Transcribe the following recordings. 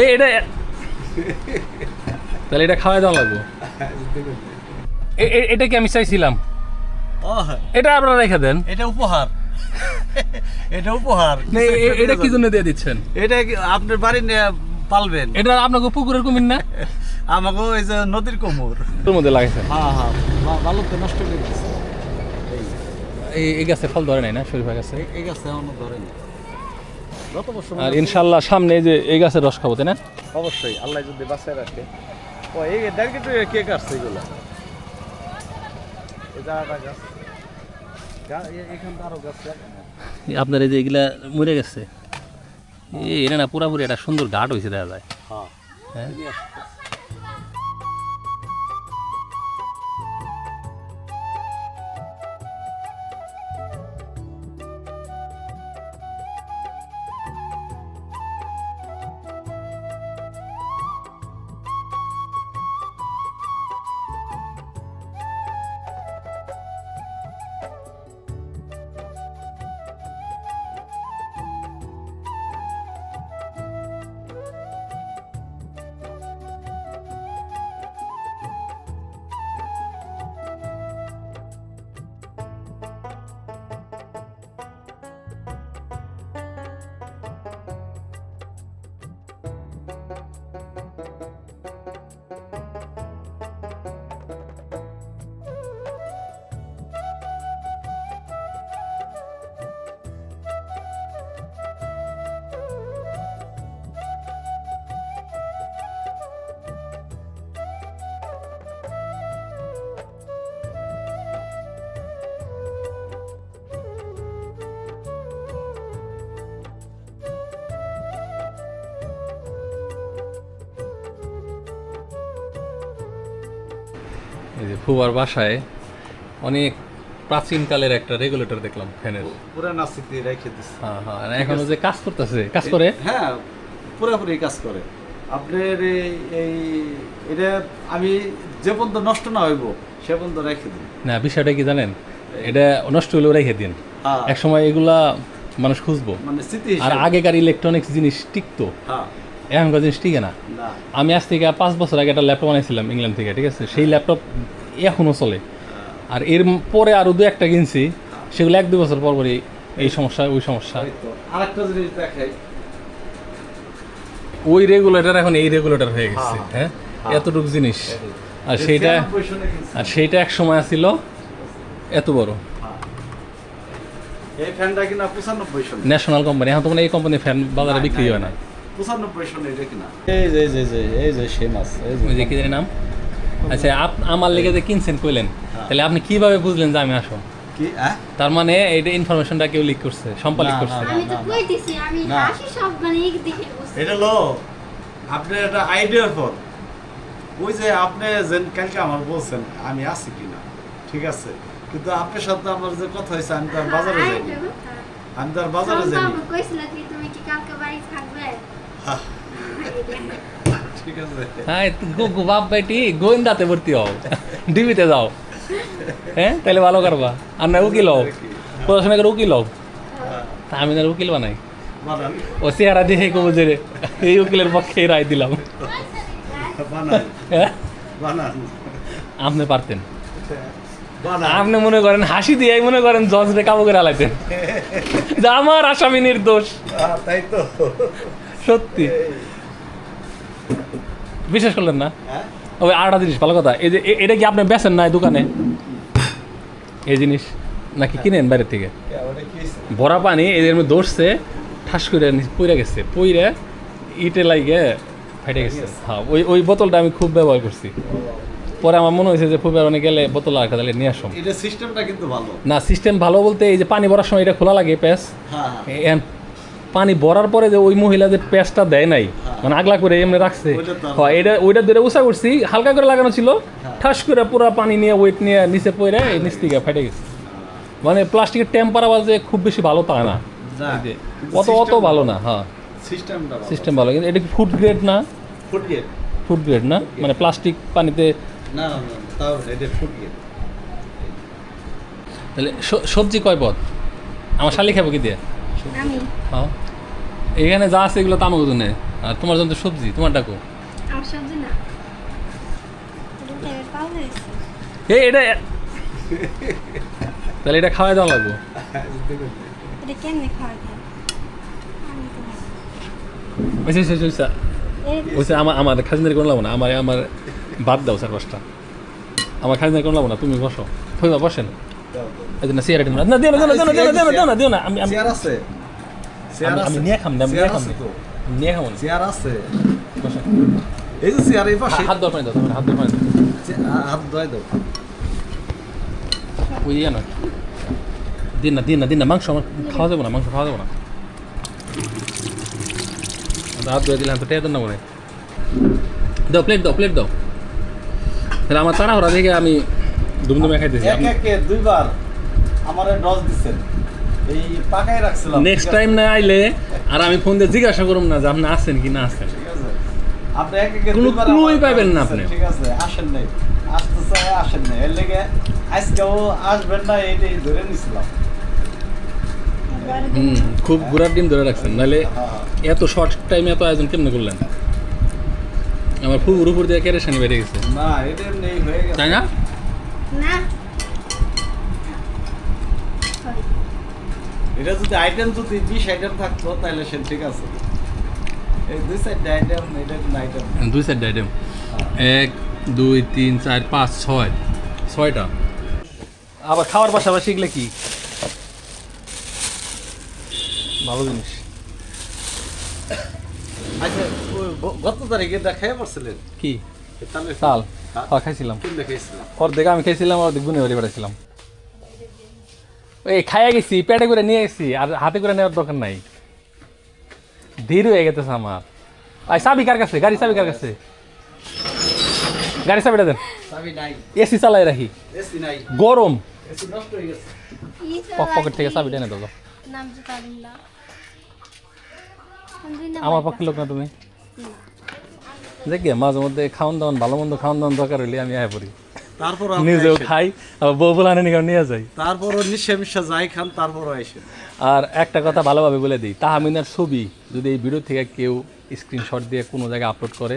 এই এটা তাহলে এটা খাওয়াই দেওয়া লাগবো। এটা কি আমি চাইছিলাম? এটা আপনারা রেখে দেন। এটা উপহার। এটা উপহার। না, এটা কি জন্য দিয়ে দিচ্ছেন? এটা আপনার বাড়ি পালবেন? এটা আপনাকে পুকুরের কুমির না? আমাকে ওই যে নদীর কোমর। তোর মধ্যে লাগাইছেন হ্যাঁ হ্যাঁ ভালো তো নষ্ট করে দিচ্ছে এই গাছে ফল ধরে নাই না? শরীফা গাছে? এই গাছে এখনও যত বছর আর ইনশাল্লাহ সামনে এই যে এই গাছের রস খাব তাই না? অবশ্যই আল্লাহ যদি বাসায় রাখে। ও এই ডাইরেক্ট কে কাটছে এগুলো? তো আপনার এই যে এগুলা মরে গেছে? এই এটা না পুরাপুরি একটা সুন্দর ঘাট হয়েছে দেখা যায়। হ্যাঁ। এই যে ফুবার বাসায় অনেক প্রাচীনকালের একটা রেগুলেটর দেখলাম ফ্যানের। পুরানা স্মৃতি রেখে দিচ্ছে হ্যাঁ হ্যাঁ এখনও যে কাজ করতেছে কাজ করে? হ্যাঁ পুরোপুরি কাজ করে। আপনার এই- এটা আমি যে পর্যন্ত নষ্ট না হইব সে পর্যন্ত রেখে দিই না বিষয়টা কি জানেন? এটা নষ্ট হলেও রেখে দিন। হ্যাঁ। এক সময় এগুলা মানুষ খুঁজবো। মানে স্মৃতি আর আগেকার ইলেকট্রনিক্স জিনিস টিকতো। হ্যাঁ। এখনকার জিনিস টিকে না। আমি আজ থেকে পাঁচ বছর আগে একটা ল্যাপটপ বানাইছিলাম ইংল্যান্ড থেকে ঠিক আছে? সেই ল্যাপটপ এখনও চলে। আর এর পরে আরও দু একটা কিনছি সেগুলো এক দু বছর পর পরই এই সমস্যা ওই সমস্যা। আরেকটা জিনিস দেখাই। ওই রেগুলেটর এখন এই রেগুলেটর হয়ে গেছে হ্যাঁ, হ্যাঁ? এতটুকু জিনিস। আর সেইটা আর সেইটা এক সময় ছিল এত বড়। এই ফ্যানটা কিনা পঁচানব্বই ন্যাশনাল কোম্পানি এখন তো মানে এই কোম্পানির ফ্যান বাজারে বিক্রি হয় না। পঁচানব্বই সনে এটা কিনা এই যে যে যে এই যে সে মাছ এই যে। কি জানি নাম? আচ্ছা আপ আমার লেগে যে কিনছেন কইলেন তাহলে আপনি কীভাবে বুঝলেন যে আমি আসো কি হ্যাঁ তার মানে এইটা ইনফরমেশনটা কেউ লিক করছে সম্পালিক না, করছে। আমি তো না, না। কই দিছি আমি না। সব মানে এক দিকে এটা লো আপনার একটা আইডিয়ার পর। ওই যে আপনি যে কালকে আমার বলছেন আমি আছি কিনা ঠিক আছে? কিন্তু আপনার সাথে আমার যে কথা হয়েছে আমি তো আর বাজারে আই যাইনি। আমি তো আর বাজারে যাইনি। হ্যাঁ বাপ, বেটি, গোয়েন্দাতে ভর্তি হও। ডিবিতে যাও। হ্যাঁ তাহলে ভালো করবা। আর না, উকিল হও। পড়াশোনা করে উকিল হও। তা আমি না উকিল বানাই। ও চেহারা দেখে কবো যে এই উকিলের পক্ষে রায় দিলাম। হ্যাঁ? আপনি পারতেন। আপনি মনে করেন হাসি দিয়ে মনে করেন জজ রে কাবু করে আলাইতেন যে আমার আসামি নির্দোষ। তাই তো। সত্যি। বিশ্বাস করলেন না? হ্যাঁ। ওই আরেকটা জিনিস ভালো কথা। এই যে এটা কি আপনি বেচেন না এই দোকানে? এই জিনিস নাকি কিনেন বাইরের থেকে? ভরা পানি এদের মধ্যে দৌড়ছে ঠাস করে পইরা গেছে। পইরে ইটে লাগে ফেটে গেছে। হ্যাঁ ওই ওই বোতলটা আমি খুব ব্যবহার করছি। পরে আমার মনে হয়েছে যে ফুবের অনেক গেলে বোতল আর তাহলে নিয়ে আসো এটা সিস্টেমটা কিন্তু ভালো। না সিস্টেম ভালো বলতে এই যে পানি ভরার সময় এটা খোলা লাগে প্যাস হ্যাঁ হ্যাঁ। পানি ভরার পরে যে ওই মহিলা যে প্যাচটা দেয় নাই মানে আগলা করে এমনি রাখছে। হয় এটা ওইটা ধরে উষা করছি হালকা করে লাগানো ছিল। ঠাস করে পুরো পানি নিয়ে ওয়েট নিয়ে নিচে পড়ে এই নিচ থেকে ফেটে গেছে। মানে প্লাস্টিকের টেম্পার আবার যে খুব বেশি ভালো তা না। অত অত ভালো না হ্যাঁ। সিস্টেমটা সিস্টেম ভালো কিন্তু এটা কি ফুড গ্রেড না? ফুড গেট ফুড গ্রেড না? মানে প্লাস্টিক পানিতে না না তাও এটা ফুড গেট তাহলে সবজি কয় পদ? আমার শালি খাব কি দিয়ে? হ্যাঁ। এখানে যা আছে এগুলো তো আমাকে জন্য। আর তোমার জন্য সবজি তোমার ডাকো। এই এটা তাহলে এটা খাওয়াই দেওয়া লাগবো। আমার আমার খাজনারি কোনো লাগবো না। আমার আমার বাদ দাও স্যার পাঁচটা আমার খাজনারি কোনো লাগবো না। তুমি বসো। বসেন। না দিও না দিও না দিও না দিও না দিও না দিও না। আমি আছে? আমি- নিয়ে খাম না, নিয়ে খাম। নিয়ে চেয়ার আছে? এই যে চেয়ার এই পাশে। হাত দাও হাত হাত দাও। ওই ইয়ে না। দিন না দিন না দিন না মাংস আমার খাওয়া যাব না মাংস খাওয়া যাব না। হাত ধুয়ে দিলে তো টেয়ে দেন না মনে দাও প্লেট দাও প্লেট দাও। তাহলে আমার তাড়াহড়া দেখে আমি দুমদুমে খাইতেছি। দুইবার আমারে পাকাই রাখছিলাম নেক্সট টাইম না আইলে আর আমি ফোন দিয়ে জিজ্ঞাসা করুম না যে আপনি আসেন কি না আসেন ঠিক আছে। আপনি এক একে কোনো দুইবার পাবেন না আপনি। ঠিক আছে? আসেন নাই। আসতে চাই আসেন নাই। এর লেগে আজকেও আসবেন না এইটাই ধরে নিছিলাম। হুম খুব ঘোরার ডিম ধরে রাখছেন। নাহলে হ্যাঁ। এত শর্ট টাইমে এত আয়োজন কেমনে করলেন? আমার ফুপুর উপর দিয়ে কেরেশানি বেড়ে গেছে। না এটা নেই হয়ে গেছে। তাই না? না সরি এটা যদি আইটেম যদি বিশ আইটেম থাকতো তাহলে সে ঠিক আছে। এই দুই সাইড আইটেম এটা কিন্তু আইটেম দুই সাইড আইটেম এক দুই তিন চার পাঁচ ছয়। ছয়টা। আবার খাওয়ার পাশাপাশি এগুলো কি? ভালো জিনিস। আচ্ছা ওই গত তারিখে দেখাই পারছিলেন কি? তাহলে চাল। হ্যাঁ? খাওয়া খাইছিলাম। কিন দেখাইছিলাম অর্ধেক আমি খাইছিলাম অর্ধেক গুনে বাড়ি বেড়াইছিলাম এই খাইয়া গেছি পেটে করে নিয়ে গেছি আর হাতে করে নেওয়ার দরকার নাই। ধীর হয়ে গেছে আমার। আই চাবি কার কাছে? গাড়ি চাবি কার কাছে? গাড়ি চাবিটা দেন। এসি চালাই রাখি। এসি নাই। গরম। এসি নষ্ট হয়ে গেছে। ই পক- পকেট থেকে চাবিটা এনে দাও। নাম তো তারিল্লা আমার পক্ষে লোক না তুমি? দেখি মাঝে মধ্যে খাওয়ান দাওয়ান ভালো মন্দ খাওয়ান দাওয়ান দরকার হইলে আমি আয় পড়ি। তারপর নিজেও খাই বউ বলে আনে নিয়ে যাই। তারপরও নিশে মিশে যাই খান তারপরও এসে আর একটা কথা ভালোভাবে বলে দিই তাহামিনার ছবি যদি এই ভিডিও থেকে কেউ স্ক্রিনশট দিয়ে কোনো জায়গায় আপলোড করে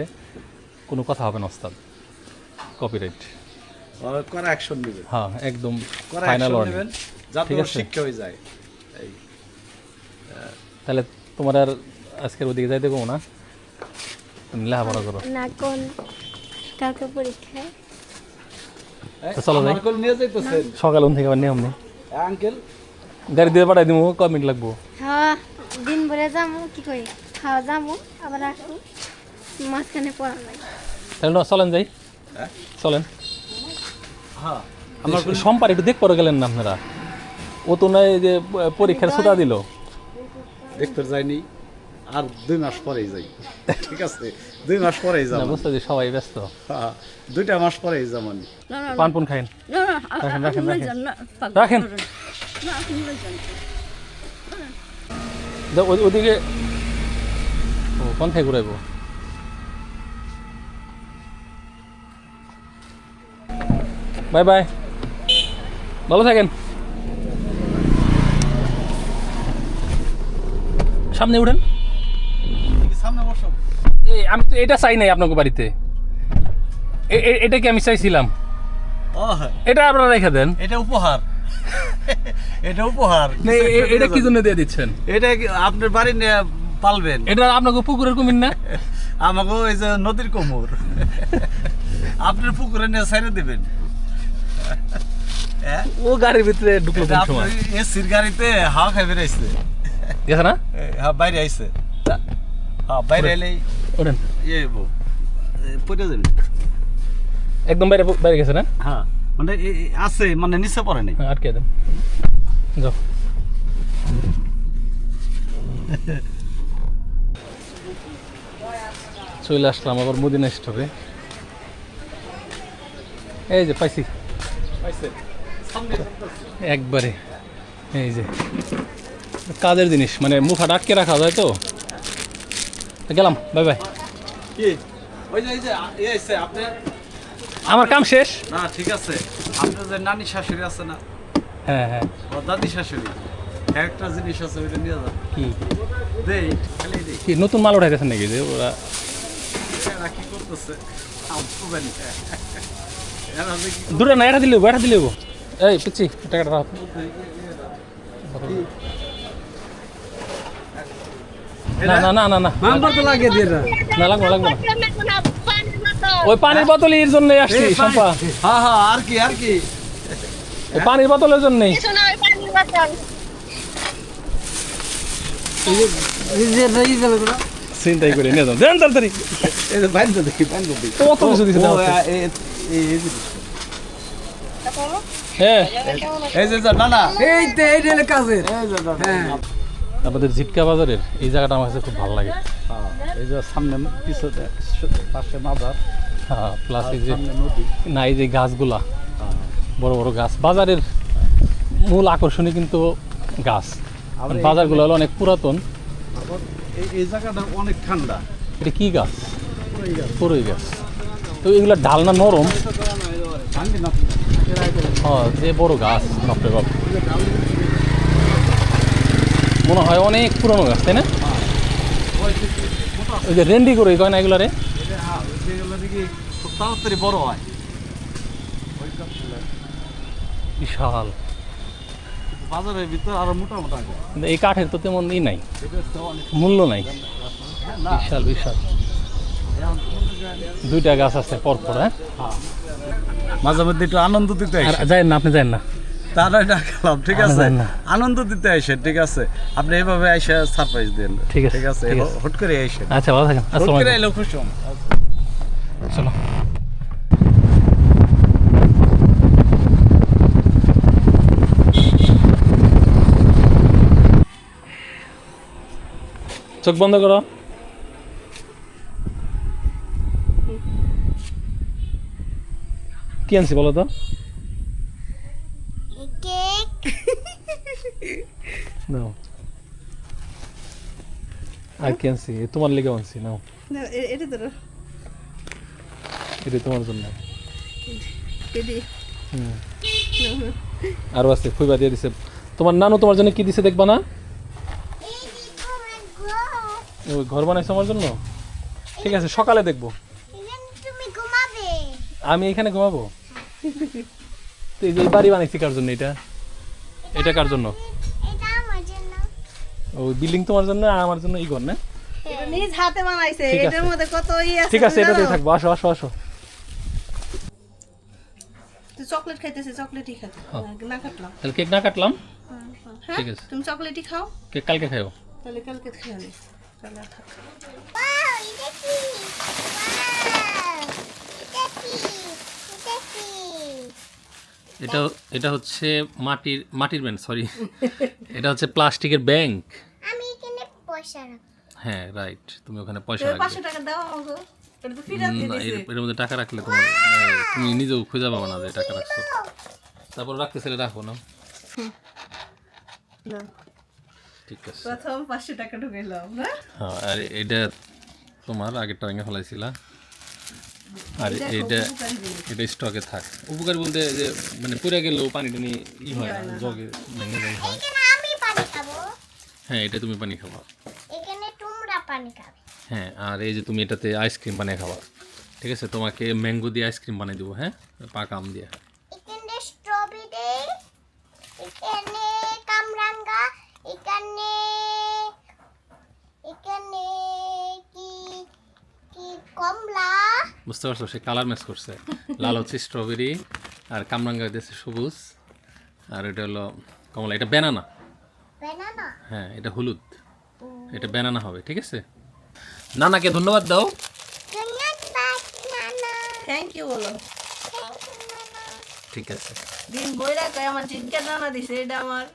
কোনো কথা হবে না ওস্তাদ। কপিরাইট করা অ্যাকশন নেবেন। হ্যাঁ একদম ফাইনাল নেবেন যাতে ওর শিক্ষা হয়ে যায়। এই। তাহলে তোমার আর আজকের ওদিকে যাইতে কমো না? তুমি লেখাপড়া করো। না কোন? কালকে পরীক্ষায় চলো যাই। সকাল উন থেকে আবার নিয়ম নেই। আঙ্কেল গাড়ি দিয়ে পাঠাই দিব ক মিনিট লাগবো? হ্যাঁ দিন ভরে যাব কি করি? খাওয়া যাব আবার আসব। মাঝখানে পড়া তাহলে চলেন যাই। হ্যাঁ? চলেন। হ্যাঁ আমার সম্পার একটু দেখ পরে গেলেন না আপনারা? ও তো নয় যে পরীক্ষার সুতা দিল। দেখতে যাইনি আর দুই মাস পরেই যাই। ঠিক আছে? দুই মাস পরেই যাব। বুঝতে যে সবাই ব্যস্ত। হ্যাঁ, দুইটা মাস পরেই যাব আমি। পান পুন খাইন। না না রাখেন, রাখেন, রাখেন। রাখেন। ওদিকে ও কোন থেকে ঘুরাইবো? Bye bye. ভালো থাকেন। সামনে উঠেন। সামনে বসো। এই আমি তো এটা চাই নাই আপনাকে বাড়িতে। এটা কি আমি চাইছিলাম? হ্যাঁ, এটা আপনারা রেখে দেন। এটা উপহার। এটা উপহার। এটা কি জন্য দিয়ে দিচ্ছেন? এটা আপনার বাড়ি পালবেন? এটা আপনাকে পুকুরের কুমির না? আমাকে ওই যে নদীর কোমর। আপনার পুকুরে নিয়ে ছেড়ে দিবেন। হ্যাঁ? ও গাড়ির ভিতরে ঢুকলো কোন সময়? এসির গাড়িতে হাওয়া খাই বেড়াইছে গেছে না। হ্যাঁ বাইরে আইছে। বাইরে এলেই ওঠেন। ইয়ে পড়ে একদম বাইরে বাইরে গেছে না হ্যাঁ মানে এ- এ- আছে মানে নিচে পড়ে নাই। হ্যাঁ, আটকে দেন। যাও। চলে আসলাম আবার মদিনা স্টোরে এই যে পাইছি। একবারে। এই যে কাজের জিনিস মানে মুখ আটকে রাখা যায় তো? তো গেলাম বাই বাই। কি? ওই যে এই যে আপনার আমার কাম শেষ? না ঠিক আছে। আপনার যে নানি শাশুড়ি আছে না হ্যাঁ হ্যাঁ। দাদি শাশুড়ি একটা জিনিস আছে ওইটা নিয়ে যান। কি? দেই খালি দেই। কি নতুন মাল উঠাইতেছেন নাকি যে ওরা? এরা কি করতেছে? দূরে না এটা দিলে এটা দিলে এই পিচ্ছি টাকাটা রাখ না না না না না নাম্বার তো লাগিয়ে দিয়ে না না লাগবে না, লাগবে না ওই পানির বোতলের জন্য আসছি সম্পা হ্যাঁ হ্যাঁ আর কি আর কি ওই পানির বোতলের জন্যই এই যে এই যাবে তোরা চিন্তাই করে নিয়ে যাও দেন তাড়াতাড়ি এই যে বাইন্দা দেখি বাইন্দা দেখি তো অত কিছু দিছে না ও, এ- এ- এই- এই যে- হ্যাঁ এই যে না না এই তো এই কাজের এই যে। হ্যাঁ আমাদের ঝিটকা বাজারের এই জায়গাটা আমার কাছে খুব ভালো লাগে। হ্যাঁ, এই যে সামনে পিছনে পাশে মাদার হ্যাঁ প্লাস এই যে না এই যে গাছগুলা বড় বড় গাছ। বাজারের মূল আকর্ষণই কিন্তু গাছ। বাজারগুলো হলো অনেক পুরাতন। এই- এই জায়গাটা অনেক ঠান্ডা। এটা কি গাছ? পুরোই গাছ। তো এগুলো ডাল না নরম হ্যাঁ যে বড় গাছ বাপরে বাপ। মনে হয় অনেক পুরনো গাছ তাই না? ওই যে রেন্ডি করে কয় না এগুলারে? তাড়াতাড়ি বড় হয় বিশাল। বাজারের ভিতর আরও মোটা মোটা এই কাঠের তো তেমন ই নাই মূল্য নাই। বিশাল বিশাল। দুইটা গাছ আছে পরপর হ্যাঁ? মাঝে মধ্যে একটু আনন্দ দিতে যাই না আপনি যাই না। তারাই ঠিক আছে। আনন্দ দিতে আসে ঠিক আছে? আপনি এইভাবে এসে সারপ্রাইজ দেন। ঠিক আছে, ঠিক আছে? ঠিক হুট করে আচ্ছা ভালো থাকেন। আসসালামু আলাইকুম। এলো খুশি চলো। চোখ বন্ধ করো। কি আনছি বলো তো? নাও আর কি আনছি এ তোমার লেগে আনছি নাও এটা তো এটা তোমার জন্য এটি হুম। আরও আছে দিয়ে দিছে তোমার নানু তোমার জন্য কি দিছে দেখবা না ঘর বানাইছো আমার জন্য ঠিক আছে সকালে দেখব আমি এখানে ঘুমাবো। তো এই যে বাড়ি বানাইছি কার জন্য এটা? এটা কার জন্য? ওই বিল্ডিং তোমার জন্য আর আমার জন্য এই ঘর না? এটা নিজ হাতে বানাইছে এটার মধ্যে কত ই আছে ঠিক আছে এটাতেই থাকব আসো আসো আসো। তুই চকলেট খাইতেছিস চকলেটই খা হ্যাঁ। না কাটলাম। তাহলে কেক না কাটলাম? হ্যাঁ ঠিক আছে। তুমি চকলেটই খাও। কেক কালকে তাহলে থাক। এটা এটা হচ্ছে মাটির মাটির ব্যাংক সরি এটা হচ্ছে প্লাস্টিকের ব্যাংক। পয়সা রাখব হ্যাঁ রাইট তুমি ওখানে পয়সা রাখবে। পাঁচশো টাকা দাও আমাকে। এর মধ্যে টাকা রাখলে তোমার তুমি নিজেও খুঁজে পাবো না যে টাকা রাখছো। তারপর রাখতে ছেলে রাখো না? ঠিক আছে। প্রথম পাঁচশো টাকা ঢুকাইলাম না? হ্যাঁ আর এটা তোমার আগের টাঙ্গে ফেলাইছিলা। আর এটা এটা স্টকে থাক। উপকার বলতে যে মানে পুড়ে গেলেও পানি টানি ই হয় না জগে ভেঙে ভেঙে হয়। এখানে আমি পানি খাব। হ্যাঁ এটা তুমি পানি খাবা। পানি খাবে। হ্যাঁ আর এই যে তুমি এটাতে আইসক্রিম বানিয়ে খাবা। ঠিক আছে? তোমাকে ম্যাঙ্গো দিয়ে আইসক্রিম বানিয়ে দেবো হ্যাঁ? পাকা আম দিয়ে। এখানে স্ট্রবেরি এখানে কামরাঙ্গা এখানে এখানে কি কি কমলা। বুঝতে পারছ? সে কালার ম্যাচ করছে। লাল হচ্ছে স্ট্রবেরি আর কামরাঙ্গা দিয়েছে সবুজ আর এটা হলো কমলা। এটা ব্যানানা ব্যানানা হ্যাঁ এটা হলুদ। এটা বেনানা হবে ঠিক আছে? নানাকে ধন্যবাদ দাও। ধন্যবাদ নানা থ্যাংক ইউ বলো। ঠিক আছে। দিন বইরা কয় আমার চিৎকার নানা দিছে এটা আমার।